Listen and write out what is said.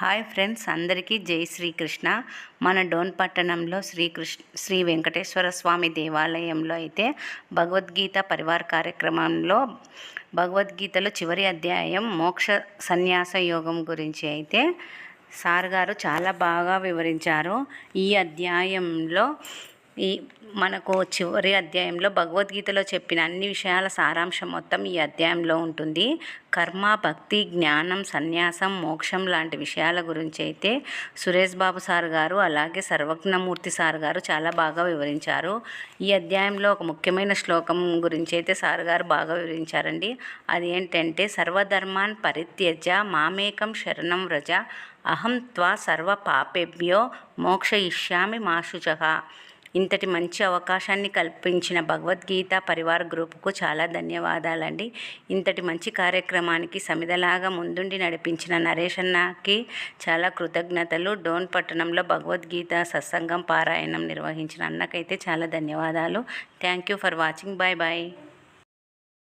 Hi friends అందరికీ జై శ్రీకృష్ణ. మన డోన్ పట్టణంలో శ్రీకృష్ణ శ్రీ వెంకటేశ్వర స్వామి దేవాలయంలో అయితే భగవద్గీత పరివార కార్యక్రమంలో భగవద్గీతలో చివరి అధ్యాయం మోక్ష సన్యాస యోగం గురించి అయితే సార్ గారు చాలా బాగా వివరించారు. ఈ అధ్యాయంలో ఈ మనకు చివరి అధ్యాయంలో భగవద్గీతలో చెప్పిన అన్ని విషయాల సారాంశం మొత్తం ఈ అధ్యాయంలో ఉంటుంది. కర్మ భక్తి జ్ఞానం సన్యాసం మోక్షం లాంటి విషయాల గురించి అయితే సురేష్ బాబు సార్ గారు అలాగే సర్వజ్ఞమూర్తి సార్ గారు చాలా బాగా వివరించారు. ఈ అధ్యాయంలో ఒక ముఖ్యమైన శ్లోకం గురించి అయితే సార్ గారు బాగా వివరించారండి. అది ఏంటంటే సర్వధర్మాన్ పరిత్యజ మామేకం శరణం వ్రజ అహం త్వా సర్వ పాపేభ్యో మోక్షయిష్యామి మాశుచ ఇంతటి మంచి అవకాశాన్ని కల్పించిన భగవద్గీత పరివార గ్రూపుకు చాలా ధన్యవాదాలండి. ఇంతటి మంచి కార్యక్రమానికి సమిదలాగా ముందుండి నడిపించిన నరేష్ అన్నకి చాలా కృతజ్ఞతలు. డోన్ పట్టణంలో భగవద్గీత సత్సంగం పారాయణం నిర్వహించిన అన్నకైతే చాలా ధన్యవాదాలు. Thank you for watching. Bye bye